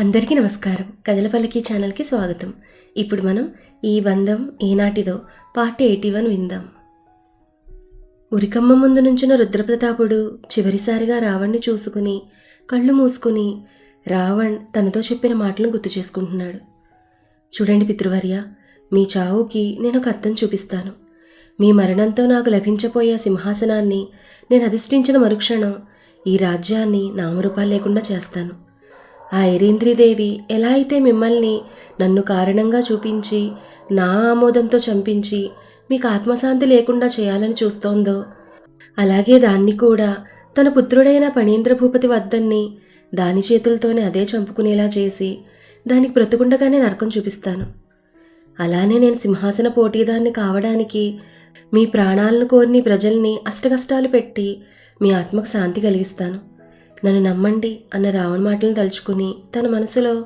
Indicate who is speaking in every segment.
Speaker 1: అందరికీ నమస్కారం. కదలపల్లికి ఛానల్కి స్వాగతం. ఇప్పుడు మనం ఈ బంధం ఈనాటిదో పార్ట్ ఎయిటీ వన్ విందాం. ఉరికమ్మ ముందు నుంచిన రుద్రప్రతాపుడు చివరిసారిగా రావణ్ణి చూసుకుని కళ్ళు మూసుకుని రావణ్ తనతో చెప్పిన మాటలను గుర్తు చేసుకుంటున్నాడు. చూడండి పితృవర్య మీ చావుకి నేను ఒక అర్థం చూపిస్తాను. మీ మరణంతో నాకు లభించబోయే సింహాసనాన్ని నేను అధిష్ఠించిన మరుక్షణం ఈ రాజ్యాన్ని నామరూపాలు లేకుండా చేస్తాను. ఆ ఐరీంద్రీదేవి ఎలా అయితే మిమ్మల్ని నన్ను కారణంగా చూపించి నా ఆమోదంతో చంపించి మీకు ఆత్మశాంతి లేకుండా చేయాలని చూస్తోందో అలాగే దాన్ని కూడా తన పుత్రుడైన పణీంద్ర భూపతి వద్దన్ని దాని చేతులతోనే అదే చంపుకునేలా చేసి దానికి బ్రతుకుండగానే నరకం చూపిస్తాను. అలానే నేను సింహాసన పోటీదాన్ని కావడానికి మీ ప్రాణాలను కోరిని ప్రజల్ని అష్టకష్టాలు పెట్టి మీ ఆత్మకు శాంతి కలిగిస్తాను. నన్ను నమ్మండి అన్న రావణ మాటలను తలుచుకుని తన మనసులో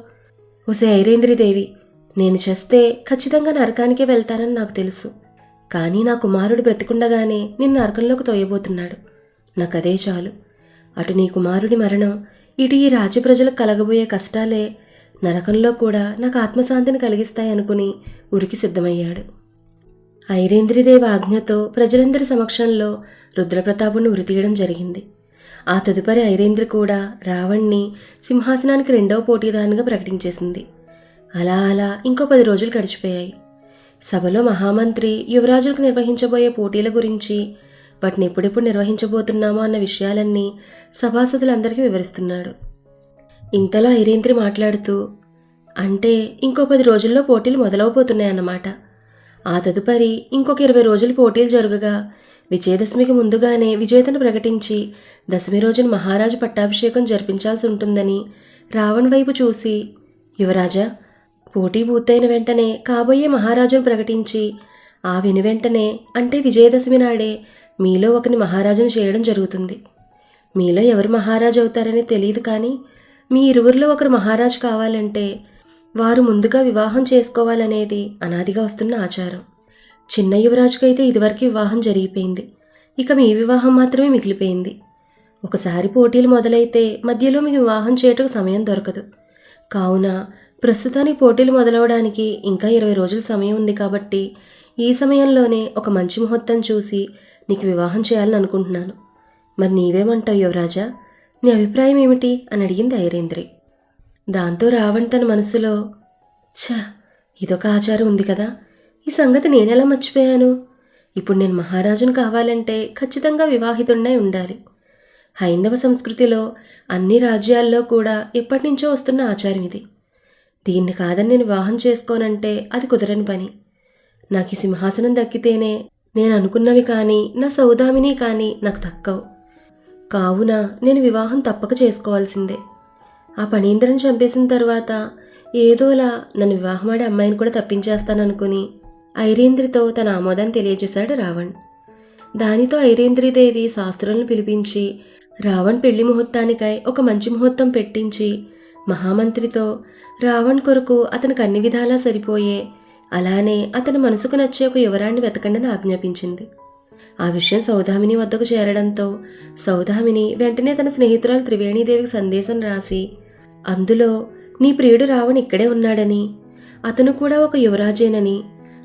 Speaker 1: ఒసే ఐరేంద్రిదేవి నేను చేస్తే ఖచ్చితంగా నరకానికే వెళ్తానని నాకు తెలుసు. కానీ నా కుమారుడు బ్రతికుండగానే నిన్ను నరకంలోకి తోయబోతున్నాడు. నాకు అదే చాలు. అటు నీ కుమారుడి మరణం ఇటు ఈ రాజ్య ప్రజలకు కలగబోయే కష్టాలే నరకంలో కూడా నాకు ఆత్మశాంతిని కలిగిస్తాయనుకుని ఉరికి సిద్ధమయ్యాడు. ఐరేంద్రిదేవి ఆజ్ఞతో ప్రజలందరి సమక్షంలో రుద్రప్రతాపుని ఉరితీయడం జరిగింది. ఆ తదుపరి ఐరేంద్ర కూడా రావణ్ణి సింహాసనానికి రెండవ పోటీదానిగా ప్రకటించేసింది. అలా అలా ఇంకో పది రోజులు గడిచిపోయాయి. సభలో మహామంత్రి యువరాజులకు నిర్వహించబోయే పోటీల గురించి వాటిని ఎప్పుడెప్పుడు నిర్వహించబోతున్నామో అన్న విషయాలన్నీ సభాసదులందరికీ వివరిస్తున్నాడు. ఇంతలో ఐరేంద్రి మాట్లాడుతూ అంటే ఇంకో పది రోజుల్లో పోటీలు మొదలవబోతున్నాయన్నమాట. ఆ తదుపరి ఇంకొక ఇరవై రోజులు పోటీలు జరగగా విజయదశమికి ముందుగానే విజేతను ప్రకటించి దశమి రోజున మహారాజు పట్టాభిషేకం జరిపించాల్సి ఉంటుందని రావణ్ వైపు చూసి యువరాజా పోటీ పూర్తయిన వెంటనే కాబోయే మహారాజును ప్రకటించి ఆ విని వెంటనే అంటే విజయదశమి నాడే మీలో ఒకని మహారాజును చేయడం జరుగుతుంది. మీలో ఎవరు మహారాజు అవుతారని తెలియదు కానీ మీ ఇరువురిలో ఒకరు మహారాజు కావాలంటే వారు ముందుగా వివాహం చేసుకోవాలనేది అనాదిగా వస్తున్న ఆచారం. చిన్న యువరాజుకైతే ఇదివరకు వివాహం జరిగిపోయింది. ఇక మీ వివాహం మాత్రమే మిగిలిపోయింది. ఒకసారి పోటీలు మొదలైతే మధ్యలో మీకు వివాహం చేయటకు సమయం దొరకదు. కావున ప్రస్తుతానికి పోటీలు మొదలవడానికి ఇంకా ఇరవై రోజుల సమయం ఉంది కాబట్టి ఈ సమయంలోనే ఒక మంచి ముహూర్తం చూసి నీకు వివాహం చేయాలని అనుకుంటున్నాను. మరి నీవేమంటావు యువరాజా? నీ అభిప్రాయం ఏమిటి? అని అడిగింది ఐరేంద్రి. దాంతో రావణ్ తన మనసులో ఛ ఇదొక ఆచారం ఉంది కదా. ఈ సంగతి నేనెలా మర్చిపోయాను? ఇప్పుడు నేను మహారాజును కావాలంటే ఖచ్చితంగా వివాహితుడినై ఉండాలి. హైందవ సంస్కృతిలో అన్ని రాజ్యాల్లో కూడా ఎప్పటి నుంచో వస్తున్న ఆచారం ఇది. దీన్ని కాదని నేను వివాహం చేసుకోనంటే అది కుదరని పని. నాకు ఈ సింహాసనం దక్కితేనే నేను అనుకున్నవి కానీ నా సౌదామిని కానీ నాకు దక్కవు. కావున నేను వివాహం తప్పక చేసుకోవాల్సిందే. ఆ పనీంద్రని చంపేసిన తర్వాత ఏదోలా నన్ను వివాహమాడే అమ్మాయిని కూడా తప్పించేస్తాననుకుని ఐరేంద్రితో తన ఆమోదాన్ని తెలియజేశాడు రావణ్. దానితో ఐరేంద్రిదేవి శాస్త్రులను పిలిపించి రావణ్ పెళ్ళి ముహూర్తానికై ఒక మంచి ముహూర్తం పెట్టించి మహామంత్రితో రావణ్ కొరకు అతనికి అన్ని విధాలా సరిపోయే అలానే అతని మనసుకు నచ్చే ఒక యువరాన్ని వెతకండని ఆజ్ఞాపించింది. ఆ విషయం సౌదామిని వద్దకు చేరడంతో సౌదామిని వెంటనే తన స్నేహితురాలు త్రివేణీదేవికి సందేశం రాసి అందులో నీ ప్రియుడు రావణ్ ఇక్కడే ఉన్నాడని అతను కూడా ఒక యువరాజేనని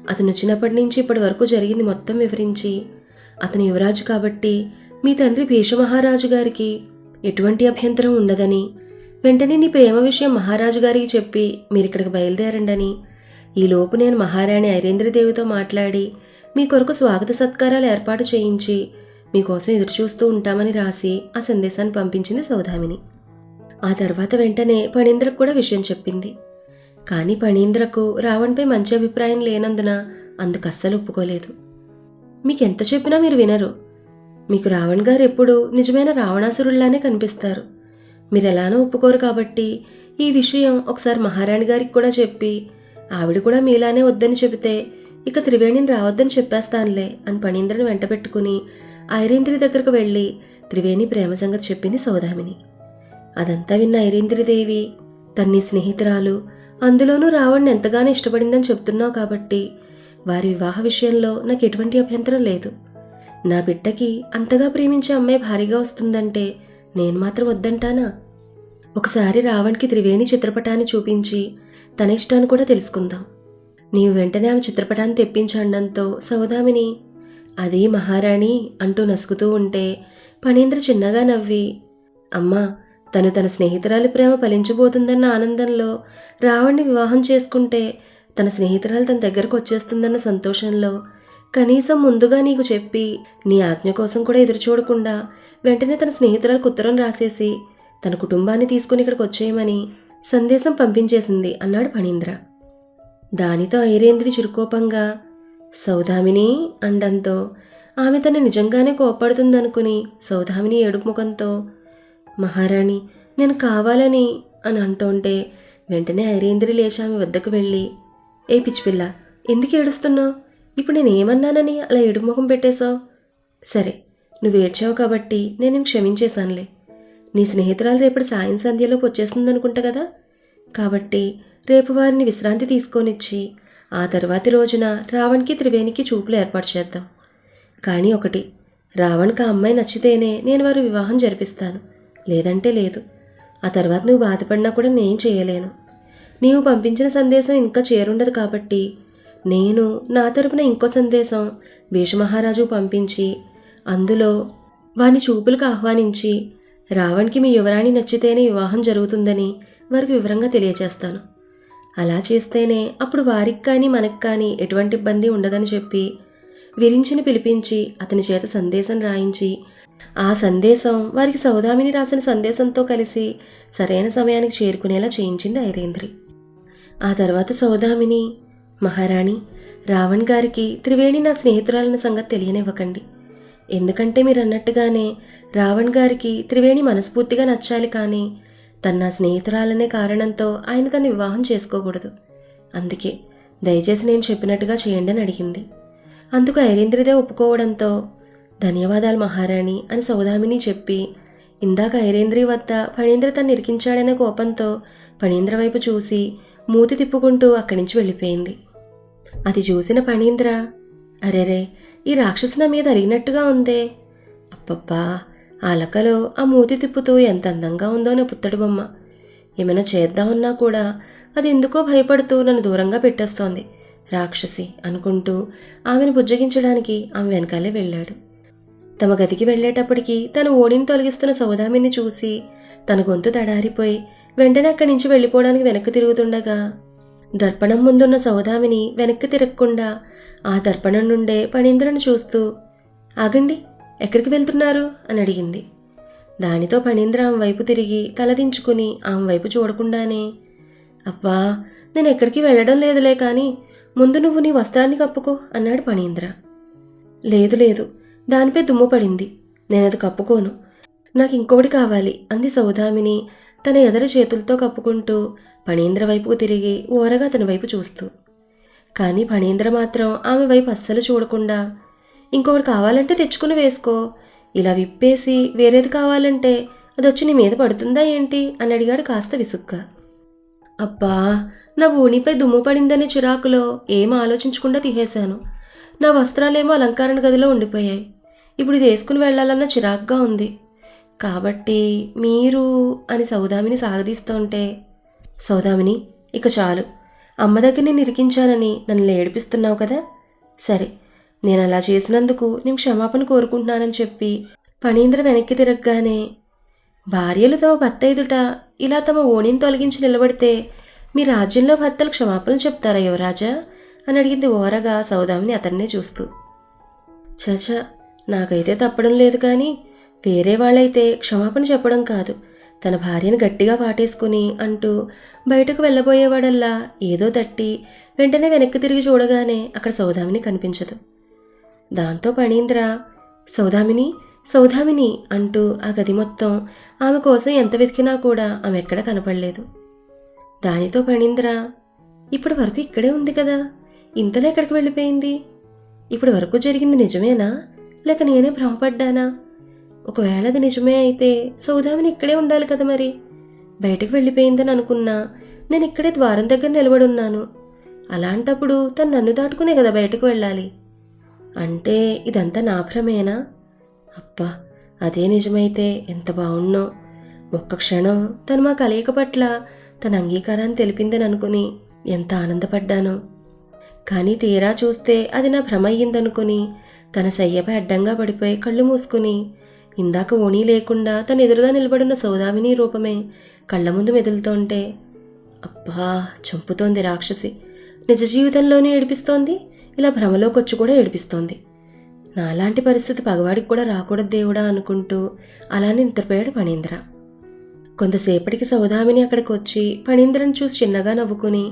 Speaker 1: అతను వచ్చినప్పటి నుంచి ఇప్పటి వరకు జరిగింది మొత్తం వివరించి. అతను యువరాజు కాబట్టి మీ తండ్రి భీష్మహారాజు గారికి ఎటువంటి అభ్యంతరం ఉండదని వెంటనే నీ ప్రేమ విషయం మహారాజు గారికి చెప్పి మీరు ఇక్కడికి బయలుదేరండని. ఈలోపు నేను మహారాణి ఐరేంద్రదేవితో మాట్లాడి మీ కొరకు స్వాగత సత్కారాలు ఏర్పాటు చేయించి మీకోసం ఎదురుచూస్తూ ఉంటామని రాసి ఆ సందేశాన్ని పంపించింది సౌదామిని. ఆ తర్వాత వెంటనే పణీంద్రకు కూడా విషయం చెప్పింది. కానీ పణీంద్రకు రావణ్పై మంచి అభిప్రాయం లేనందున అందుకు అస్సలు ఒప్పుకోలేదు. మీకెంత చెప్పినా మీరు వినరు. మీకు రావణ్ గారు ఎప్పుడు నిజమైన రావణాసురుల్లానే కనిపిస్తారు. మీరు ఎలానో ఒప్పుకోరు కాబట్టి ఈ విషయం ఒకసారి మహారాణి గారికి కూడా చెప్పి ఆవిడ కూడా మీలానే వద్దని చెబితే ఇక త్రివేణిని రావద్దని చెప్పేస్తానులే అని పణీంద్రని వెంట పెట్టుకుని ఐరేంద్రి దగ్గరకు వెళ్ళి త్రివేణి ప్రేమ సంగతి చెప్పింది సౌదామిని. అదంతా విన్న ఐరేంద్రిదేవి తన్ని స్నేహితురాలు అందులోనూ రావణ్ణి ఎంతగానో ఇష్టపడిందని చెప్తున్నావు కాబట్టి వారి వివాహ విషయంలో నాకు ఎటువంటి అభ్యంతరం లేదు. నా బిడ్డకి అంతగా ప్రేమించే అమ్మాయి భారీగా వస్తుందంటే నేను మాత్రం వద్దంటానా? ఒకసారి రావణ్కి త్రివేణి చిత్రపటాన్ని చూపించి తన ఇష్టాన్ని కూడా తెలుసుకుందాం. నీవు వెంటనే ఆమె చిత్రపటాన్ని తెప్పించండంతో సౌదామిని అది మహారాణి అంటూ నసుకుతూ ఉంటే పణీంద్ర చిన్నగా నవ్వి అమ్మా తను తన స్నేహితురాలి ప్రేమ ఫలించబోతుందన్న ఆనందంలో రావణ్ణి వివాహం చేసుకుంటే తన స్నేహితురాలు తన దగ్గరకు వచ్చేస్తుందన్న సంతోషంలో కనీసం ముందుగా నీకు చెప్పి నీ ఆజ్ఞ కోసం కూడా ఎదురు చూడకుండా వెంటనే తన స్నేహితురాలకు ఉత్తరం రాసేసి తన కుటుంబాన్ని తీసుకుని ఇక్కడికి వచ్చేయమని సందేశం పంపించేసింది అన్నాడు ఫణీంద్ర. దానితో ఐరేంద్రి చిరుకోపంగా సౌదామిని అండంతో ఆమె తన నిజంగానే కోప్పడుతుందనుకుని సౌదామిని ఏడుపు ముఖంతో మహారాణి నేను కావాలని అని అంటుంటే వెంటనే ఐరేంద్రి లేచి ఆమె వద్దకు వెళ్ళి ఏ పిచ్చిపిల్ల ఎందుకు ఏడుస్తున్నావు? ఇప్పుడు నేను ఏమన్నానని అలా ఏడుపు ముఖం పెట్టేశావు? సరే నువ్వు ఏడ్చావు కాబట్టి నేను క్షమించేశానులే. నీ స్నేహితురాలు రేపటి సాయం సంధ్యలోపు వచ్చేస్తుందనుకుంటా కదా? కాబట్టి రేపు వారిని విశ్రాంతి తీసుకొనిచ్చి ఆ తర్వాతి రోజున రావణ్కి త్రివేణికి చూపులు ఏర్పాటు చేద్దాం. కానీ ఒకటి రావణ్కి ఆ అమ్మాయి నచ్చితేనే నేను వారు వివాహం జరిపిస్తాను. లేదంటే లేదు. ఆ తర్వాత నువ్వు బాధపడినా కూడా నేను చేయలేను. నీవు పంపించిన సందేశం ఇంకా చేరుండదు కాబట్టి నేను నా తరపున ఇంకో సందేశం భీషమహారాజు పంపించి అందులో వాని చూపులకు ఆహ్వానించి రావణ్కి మీ యువరాణి నచ్చితేనే వివాహం జరుగుతుందని వారికి వివరంగా తెలియచేస్తాను. అలా చేస్తేనే అప్పుడు వారికి కానీ మనకు కానీ ఎటువంటి ఇబ్బంది ఉండదని చెప్పి విరించిని పిలిపించి అతని చేత సందేశం రాయించి ఆ సందేశం వారికి సౌదామిని రాసిన సందేశంతో కలిసి సరైన సమయానికి చేరుకునేలా చేయించింది ఐరేంద్రి ఆ తర్వాత సౌదామిని మహారాణి రావణ్ గారికి త్రివేణి నా స్నేహితురాలన్న సంగతి తెలియనివ్వకండి. ఎందుకంటే మీరు అన్నట్టుగానే రావణ్ గారికి త్రివేణి మనస్ఫూర్తిగా నచ్చాలి కానీ తన నా స్నేహితురాలనే కారణంతో ఆయన తను వివాహం చేసుకోకూడదు. అందుకే దయచేసి నేను చెప్పినట్టుగా చేయండి అని అడిగింది. అందుకు ఐరేంద్రిదే ఒప్పుకోవడంతో ధన్యవాదాలు మహారాణి అని సౌదామిని చెప్పి ఇందాక ఐరేంద్రి వద్ద ఫణీంద్ర తను ఇరికించాడనే కోపంతో ఫణీంద్ర వైపు చూసి మూతి తిప్పుకుంటూ అక్కడి నుంచి వెళ్ళిపోయింది. అది చూసిన ఫణీంద్ర అరెరే ఈ రాక్షసు నా మీద అరిగినట్టుగా ఉందే. అప్పబ్బా అలకలో ఆ మూతి తిప్పుతూ ఎంత అందంగా ఉందో నా పుత్తడి బొమ్మ. ఏమైనా చేద్దామన్నా కూడా అది ఎందుకో భయపడుతూ నన్ను దూరంగా పెట్టేస్తోంది. రాక్షసి అనుకుంటూ ఆమెను బుజ్జగించడానికి ఆమె వెనకాలే వెళ్ళాడు. తమ గదికి వెళ్ళేటప్పటికి తను ఓడిని తొలగిస్తున్న సౌదామిని చూసి తన గొంతు తడారిపోయి వెంటనే అక్కడి నుంచి వెళ్ళిపోవడానికి వెనక్కి తిరుగుతుండగా దర్పణం ముందున్న సౌదామిని వెనక్కి తిరగకుండా ఆ దర్పణం నుండే పణీంద్రుని చూస్తూ ఆగండి ఎక్కడికి వెళ్తున్నారు? అని అడిగింది. దానితో పణీంద్ర ఆమె వైపు తిరిగి తలదించుకుని ఆమె వైపు చూడకుండానే అబ్బా నేను ఎక్కడికి వెళ్ళడం లేదులే కానీ ముందు నువ్వు నీ వస్త్రాన్ని కప్పుకో అన్నాడు పణీంద్ర. లేదు లేదు దానిపై దుమ్ము పడింది. నేనది కప్పుకోను. నాకు ఇంకొకటి కావాలి. అంది సౌదామిని. తన ఎదర చేతులతో కప్పుకుంటూ పణీంద్ర వైపుకు తిరిగి ఓరగా తన వైపు చూస్తూ. కానీ ఫణీంద్ర మాత్రం ఆమె వైపు అస్సలు చూడకుండా ఇంకొకటి కావాలంటే తెచ్చుకుని వేసుకో. ఇలా విప్పేసి వేరేది కావాలంటే అది వచ్చి నీ మీద పడుతుందా ఏంటి? అని అడిగాడు కాస్త విసుగ్గా. అబ్బా నా ఊనిపై దుమ్ము పడిందనే చిరాకులో ఏం ఆలోచించకుండా తీసేశాను నా వస్త్రాలేమో అలంకరణ గదిలో ఉండిపోయాయి. ఇప్పుడు ఇది వేసుకుని వెళ్ళాలన్న చిరాకుగా ఉంది. కాబట్టి మీరు అని సౌదామిని సాగదీస్తుంటే సౌదామిని ఇక చాలు. అమ్మ దగ్గర నేను ఇరికించానని నన్ను ఏడిపిస్తున్నావు కదా? సరే నేను అలా చేసినందుకు నేను క్షమాపణ కోరుకుంటున్నానని చెప్పి పణీంద్ర వెనక్కి తిరగగానే భార్యలు తమ భర్త ఎదుట ఇలా తమ ఓణిని తొలగించి నిలబడితే మీ రాజ్యంలో భర్తలు క్షమాపణలు చెప్తారా యువరాజా? అని అడిగింది ఓరగా సౌదామిని అతన్నే చూస్తూ. చచ నాకైతే తప్పడం లేదు కానీ వేరే వాళ్ళైతే క్షమాపణ చెప్పడం కాదు. తన భార్యను గట్టిగా పాటేసుకుని అంటూ బయటకు వెళ్ళబోయేవాడల్లా ఏదో తట్టి వెంటనే వెనక్కి తిరిగి చూడగానే అక్కడ సౌదామిని కనిపించదు. దాంతో పణీంద్ర సౌదామిని సౌదామిని అంటూ ఆ గది మొత్తం ఆమె కోసం ఎంత వెతికినా కూడా ఆమె ఎక్కడ కనపడలేదు. దానితో పణీంద్ర ఇప్పటి వరకు ఇక్కడే ఉంది కదా? ఇంతలో ఎక్కడికి వెళ్ళిపోయింది? ఇప్పటి వరకు జరిగింది నిజమేనా? లేక నేనే భ్రమపడ్డానా? ఒకవేళ అది నిజమే అయితే సౌదామిని ఇక్కడే ఉండాలి కదా మరి. బయటకు వెళ్ళిపోయిందని అనుకున్నా నేను ఇక్కడే ద్వారం దగ్గర నిలబడి ఉన్నాను. అలాంటప్పుడు తను నన్ను దాటుకునే కదా బయటకు వెళ్ళాలి. అంటే ఇదంతా నా భ్రమేనా? అబ్బా అదే నిజమైతే ఎంత బాగున్నో ఒక్క క్షణం తను మా కలయిక పట్ల తన అంగీకారాన్ని తెలిపిందని అనుకుని ఎంత ఆనందపడ్డానో. కానీ తీరా చూస్తే అది నా భ్రమయ్యిందనుకుని తన శయ్యపై అడ్డంగా పడిపోయి కళ్ళు మూసుకుని ఇందాక ఓణీ లేకుండా తన ఎదురుగా నిలబడిన సౌదామిని రూపమే కళ్ళ ముందు మెదులుతోంటే అబ్బా చంపుతోంది రాక్షసి. నిజ జీవితంలోనే ఏడిపిస్తోంది ఇలా భ్రమలోకొచ్చి కూడా ఏడిపిస్తోంది. నాలాంటి పరిస్థితి పగవాడికి కూడా రాకూడదు దేవుడా అనుకుంటూ అలానే నిద్రపోయాడు పణీంద్ర. కొంతసేపటికి సౌదామిని అక్కడికి వచ్చి పణీంద్రను చూసి చిన్నగా నవ్వుకుని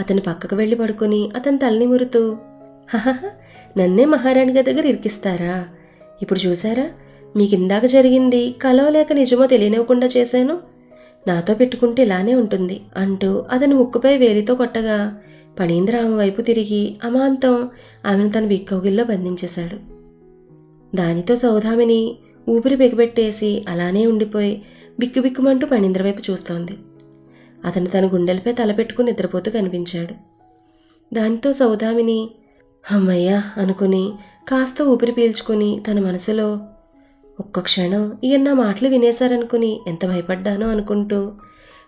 Speaker 1: అతను పక్కకు వెళ్ళి పడుకుని అతని తల్లి మురుతూ నన్నే మహారాణి గారి దగ్గర ఇరికిస్తారా? ఇప్పుడు చూసారా మీకు ఇందాక జరిగింది కలవలేక నిజమో తెలియనివ్వకుండా చేశాను. నాతో పెట్టుకుంటే ఇలానే ఉంటుంది అంటూ అతని ముక్కుపై వేలితో కొట్టగా పణీంద్ర ఆమె వైపు తిరిగి అమాంతం ఆమెను తన బిక్కౌగిల్లో బంధించేశాడు. దానితో సౌదామిని ఊపిరి బిగబెట్టేసి అలానే ఉండిపోయి బిక్కుబిక్కుమంటూ పణీంద్ర వైపు చూస్తోంది. అతను తన గుండెలపై తలపెట్టుకుని నిద్రపోతూ కనిపించాడు. దానితో సౌదామిని అమ్మయ్యా అనుకుని కాస్త ఊపిరి పీల్చుకుని తన మనసులో ఒక్క క్షణం ఈయన నా మాటలు వినేశారనుకుని ఎంత భయపడ్డానో అనుకుంటూ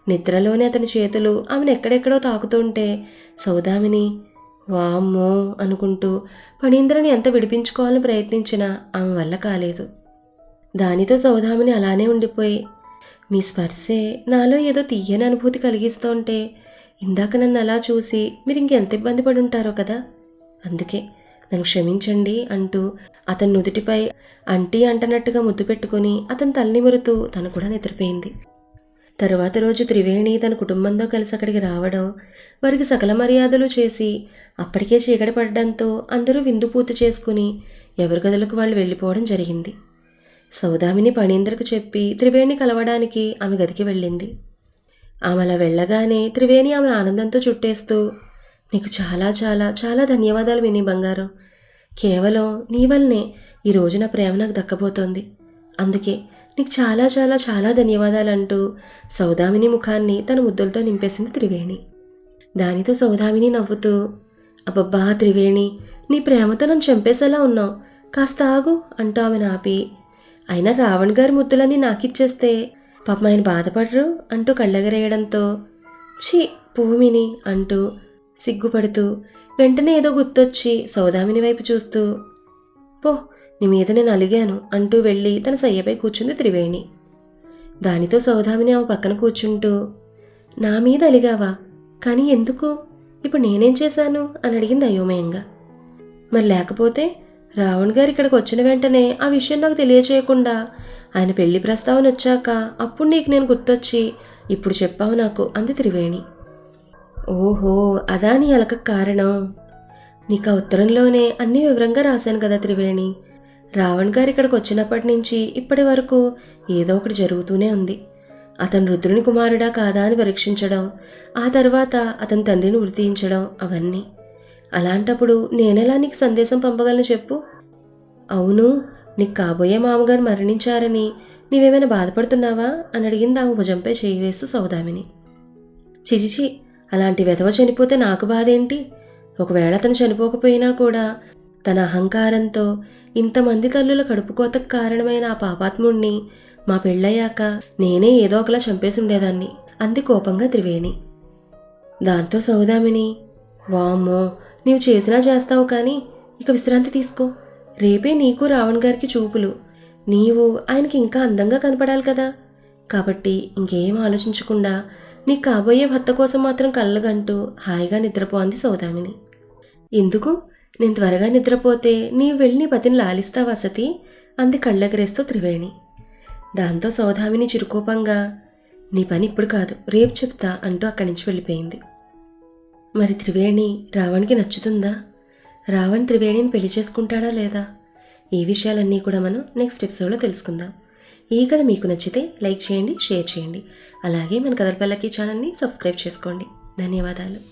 Speaker 1: నిద్రలోనే అతని చేతులు ఆమెను ఎక్కడెక్కడో తాకుతుంటే సౌదామిని వామ్మో అనుకుంటూ పణీంద్రని ఎంత విడిపించుకోవాలని ప్రయత్నించినా ఆమె వల్ల కాలేదు. దానితో సౌదామిని అలానే ఉండిపోయి మీ స్పర్శే నాలో ఏదో తీయని అనుభూతి కలిగిస్తుంటే ఇందాక నన్ను అలా చూసి మీరు ఇంకెంత ఇబ్బంది పడి ఉంటారో కదా? అందుకే నన్ను క్షమించండి అంటూ అతని నుదుటిపై అంటీ అంటనట్టుగా ముద్దు పెట్టుకుని అతని తల్లి మురుతూ తను కూడా నిద్రపోయింది. తరువాత రోజు త్రివేణి తన కుటుంబంతో కలిసి అక్కడికి రావడం వారికి సకల మర్యాదలు చేసి అప్పటికే చీకటి పడడంతో అందరూ విందు పూర్తి చేసుకుని ఎవరి గదులకు వాళ్ళు వెళ్ళిపోవడం జరిగింది. సౌదామిని పణీంద్రకు చెప్పి త్రివేణి కలవడానికి ఆమె గదికి వెళ్ళింది. ఆమె అలా వెళ్ళగానే త్రివేణి ఆమె ఆనందంతో చుట్టేస్తూ నీకు చాలా చాలా చాలా ధన్యవాదాలు విని బంగారం. కేవలం నీ వల్లనే ఈ నా ప్రేమ నాకు దక్కబోతోంది. అందుకే నీకు చాలా చాలా చాలా ధన్యవాదాలు అంటూ సౌదామిని ముఖాన్ని తన ముద్దులతో నింపేసింది త్రివేణి. దానితో సౌదామిని నవ్వుతూ అబ్బబ్బా త్రివేణి నీ ప్రేమతో నన్ను చంపేసేలా ఉన్నావు. కాస్త ఆగు అంటూ ఆమెను ఆపి అయినా రావణ్ గారి ముద్దులన్నీ నాకిచ్చేస్తే పాపం ఆయన బాధపడరు అంటూ కళ్ళగరేయడంతో ఛీ భూమిని అంటూ సిగ్గుపడుతూ వెంటనే ఏదో గుర్తొచ్చి సౌదామిని వైపు చూస్తూ పో నీ మీద నేను అలిగాను అంటూ వెళ్ళి తన సయ్యపై కూర్చుంది త్రివేణి. దానితో సౌదామిని ఆమె పక్కన కూర్చుంటూ నా మీద అలిగావా? కానీ ఎందుకు? ఇప్పుడు నేనేం చేశాను? అని అడిగింది అయోమయంగా. మరి లేకపోతే రావణ్ గారు ఇక్కడికి వచ్చిన వెంటనే ఆ విషయం నాకు తెలియచేయకుండా ఆయన పెళ్ళి ప్రస్తావన వచ్చాక అప్పుడు నీకు నేను గుర్తొచ్చి ఇప్పుడు చెప్పావు నాకు అంది త్రివేణి. ఓహో అదా నీ అలక కారణం? నీకు ఆ ఉత్తరంలోనే అన్ని వివరంగా రాశాను కదా త్రివేణి. రావణ్ గారు ఇక్కడికి వచ్చినప్పటి నుంచి ఇప్పటి వరకు ఏదో ఒకటి జరుగుతూనే ఉంది. అతను రుద్రుని కుమారుడా కాదా అని పరీక్షించడం ఆ తర్వాత అతని తండ్రిని వృత్తించడం అవన్నీ. అలాంటప్పుడు నేనెలా నీకు సందేశం పంపగలను చెప్పు? అవును నీకు కాబోయే మామగారు మరణించారని నీవేమైనా బాధపడుతున్నావా? అని అడిగింది ఆమె భుజంపై చేయి వేస్తూ సౌదామిని. చిచిచి అలాంటి వెధవ చనిపోతే నాకు బాధేంటి? ఒకవేళ అతను చనిపోకపోయినా కూడా తన అహంకారంతో ఇంతమంది తల్లుల కడుపుకోతకు కారణమైన ఆ పాపాత్ముణ్ణి మా పెళ్ళయ్యాక నేనే ఏదో ఒకలా చంపేసి ఉండేదాన్ని అంది కోపంగా త్రివేణి. దాంతో సౌదామిని వామ్మో నీవు చేసినా చేస్తావు కానీ ఇక విశ్రాంతి తీసుకో. రేపే నీకు రావణ్ గారికి చూపులు. నీవు ఆయనకి ఇంకా అందంగా కనపడాలి కదా. కాబట్టి ఇంకేం ఆలోచించకుండా నీ కాబోయే భర్త కోసం మాత్రం కళ్ళగంటూ హాయిగా నిద్రపో అంది సౌదామిని. ఎందుకు? నేను త్వరగా నిద్రపోతే నీవు వెళ్ళి నీ పతిని లాలిస్తావా సతీ? అంది కళ్ళెగరేస్తూ త్రివేణి. దాంతో సౌదామిని చిరుకోపంగా నీ పని ఇప్పుడు కాదు రేపు చెప్తా అంటూ అక్కడి నుంచి వెళ్ళిపోయింది. మరి త్రివేణి రావణ్కి నచ్చుతుందా? రావణ్ త్రివేణిని పెళ్ళి చేసుకుంటాడా లేదా? ఈ విషయాలన్నీ కూడా మనం నెక్స్ట్ ఎపిసోడ్లో తెలుసుకుందాం. ఈ కథ మీకు నచ్చితే లైక్ చేయండి షేర్ చేయండి. అలాగే మన కథలపల్లకి ఛానల్ని సబ్స్క్రైబ్ చేసుకోండి. ధన్యవాదాలు.